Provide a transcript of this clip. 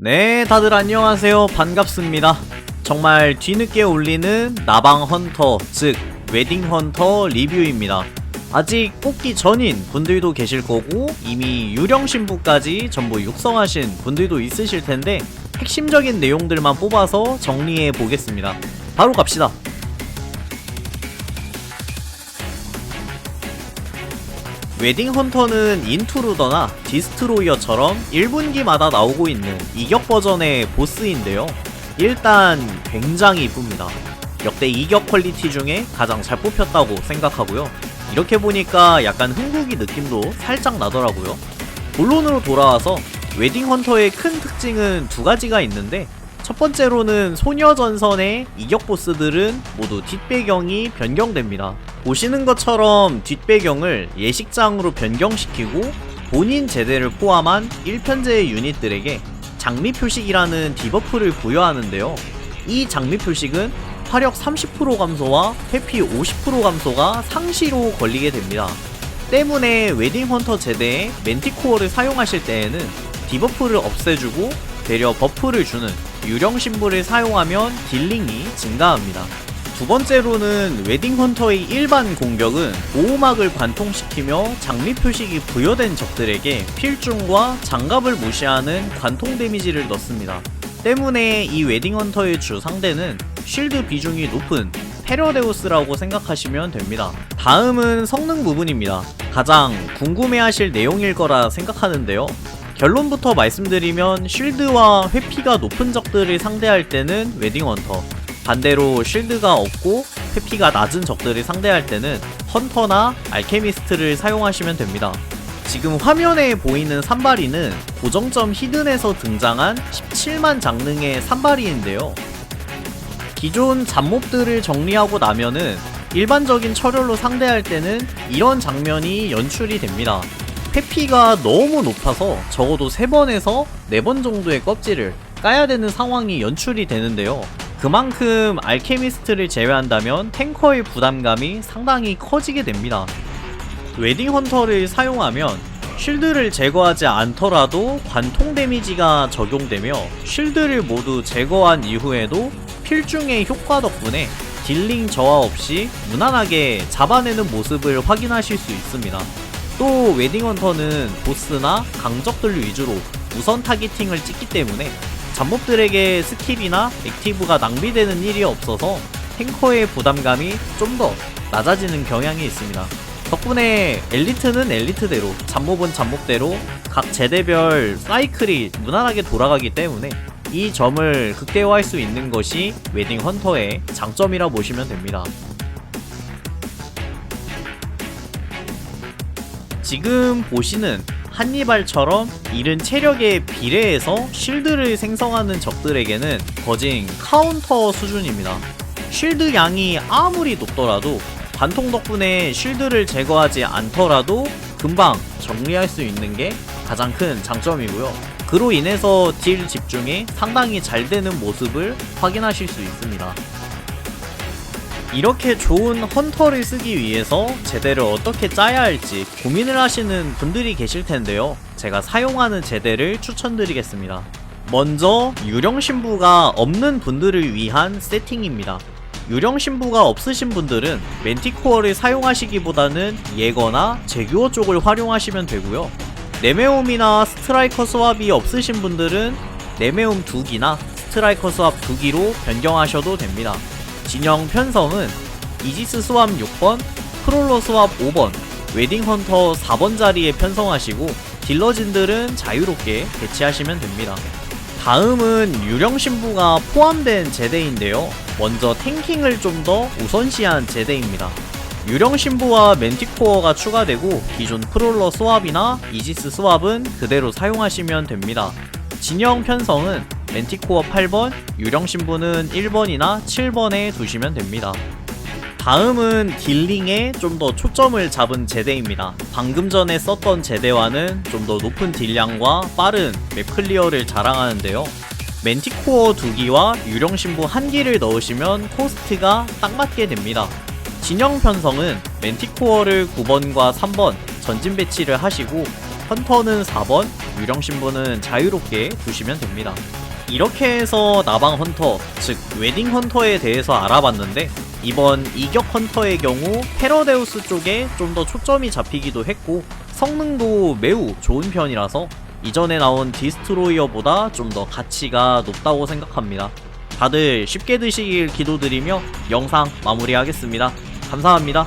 네, 다들 안녕하세요. 반갑습니다. 정말 뒤늦게 올리는 나방 헌터, 즉, 웨딩 헌터 리뷰입니다. 아직 뽑기 전인 분들도 계실 거고, 이미 유령 신부까지 전부 육성하신 분들도 있으실 텐데, 핵심적인 내용들만 뽑아서 정리해 보겠습니다. 바로 갑시다. 웨딩 헌터는 인투루더나 디스트로이어처럼 1분기마다 나오고 있는 이격 버전의 보스인데요. 일단 굉장히 이쁩니다. 역대 이격 퀄리티 중에 가장 잘 뽑혔다고 생각하고요. 이렇게 보니까 약간 흥국이 느낌도 살짝 나더라고요. 본론으로 돌아와서 웨딩 헌터의 큰 특징은 두 가지가 있는데 첫 번째로는 소녀전선의 이격 보스들은 모두 뒷배경이 변경됩니다. 보시는 것처럼 뒷배경을 예식장으로 변경시키고 본인 제대를 포함한 1편제의 유닛들에게 장미 표식이라는 디버프를 부여하는데요. 이 장미 표식은 화력 30% 감소와 회피 50% 감소가 상시로 걸리게 됩니다. 때문에 웨딩 헌터 제대에 멘티코어를 사용하실 때에는 디버프를 없애주고 되려 버프를 주는 유령 신부를 사용하면 딜링이 증가합니다. 두 번째로는 웨딩 헌터의 일반 공격은 보호막을 관통시키며 장미 표식이 부여된 적들에게 필중과 장갑을 무시하는 관통 데미지를 넣습니다. 때문에 이 웨딩 헌터의 주 상대는 쉴드 비중이 높은 페러데우스라고 생각하시면 됩니다. 다음은 성능 부분입니다. 가장 궁금해하실 내용일 거라 생각하는데요. 결론부터 말씀드리면 쉴드와 회피가 높은 적들을 상대할 때는 웨딩 헌터 반대로 쉴드가 없고 회피가 낮은 적들을 상대할 때는 헌터나 알케미스트를 사용하시면 됩니다. 지금 화면에 보이는 산발이는 고정점 히든에서 등장한 17만 장능의 산발이인데요. 기존 잡몹들을 정리하고 나면은 일반적인 철혈로 상대할 때는 이런 장면이 연출이 됩니다. 회피가 너무 높아서 적어도 3번에서 4번 정도의 껍질을 까야 되는 상황이 연출이 되는데요. 그만큼 알케미스트를 제외한다면 탱커의 부담감이 상당히 커지게 됩니다. 웨딩 헌터를 사용하면 쉴드를 제거하지 않더라도 관통 데미지가 적용되며 쉴드를 모두 제거한 이후에도 필중의 효과 덕분에 딜링 저하 없이 무난하게 잡아내는 모습을 확인하실 수 있습니다. 또 웨딩 헌터는 보스나 강적들 위주로 우선 타겟팅을 찍기 때문에 잡몹들에게 스킬이나 액티브가 낭비되는 일이 없어서 탱커의 부담감이 좀 더 낮아지는 경향이 있습니다. 덕분에 엘리트는 엘리트대로, 잡몹은 잡몹대로 각 제대별 사이클이 무난하게 돌아가기 때문에 이 점을 극대화할 수 있는 것이 웨딩 헌터의 장점이라 보시면 됩니다. 지금 보시는 한니발처럼 이른 체력에 비례해서 쉴드를 생성하는 적들에게는 거진 카운터 수준입니다. 쉴드 양이 아무리 높더라도 관통 덕분에 쉴드를 제거하지 않더라도 금방 정리할 수 있는 게 가장 큰 장점이고요. 그로 인해서 딜 집중이 상당히 잘 되는 모습을 확인하실 수 있습니다. 이렇게 좋은 헌터를 쓰기 위해서 제대를 어떻게 짜야 할지 고민을 하시는 분들이 계실 텐데요. 제가 사용하는 제대를 추천드리겠습니다. 먼저 유령 신부가 없는 분들을 위한 세팅입니다. 유령 신부가 없으신 분들은 멘티코어를 사용하시기보다는 예거나 제규어 쪽을 활용하시면 되고요. 네메움이나 스트라이커 스왑이 없으신 분들은 네메움 2기나 스트라이커 스왑 2기로 변경하셔도 됩니다. 진영 편성은 이지스 스왑 6번, 프롤러 스왑 5번, 웨딩 헌터 4번 자리에 편성하시고 딜러진들은 자유롭게 배치하시면 됩니다. 다음은 유령 신부가 포함된 제대인데요. 먼저 탱킹을 좀 더 우선시한 제대입니다. 유령 신부와 멘티코어가 추가되고 기존 프롤러 스왑이나 이지스 스왑은 그대로 사용하시면 됩니다. 진영 편성은 멘티코어 8번, 유령 신부는 1번이나 7번에 두시면 됩니다. 다음은 딜링에 좀 더 초점을 잡은 제대입니다. 방금 전에 썼던 제대와는 좀 더 높은 딜량과 빠른 맵 클리어를 자랑하는데요. 멘티코어 2기와 유령 신부 1기를 넣으시면 코스트가 딱 맞게 됩니다. 진영 편성은 멘티코어를 9번과 3번 전진 배치를 하시고 헌터는 4번, 유령 신분은 자유롭게 두시면 됩니다. 이렇게 해서 나방 헌터, 즉 웨딩 헌터에 대해서 알아봤는데 이번 이격 헌터의 경우 페러데우스 쪽에 좀 더 초점이 잡히기도 했고 성능도 매우 좋은 편이라서 이전에 나온 디스트로이어보다 좀 더 가치가 높다고 생각합니다. 다들 쉽게 드시길 기도드리며 영상 마무리하겠습니다. 감사합니다.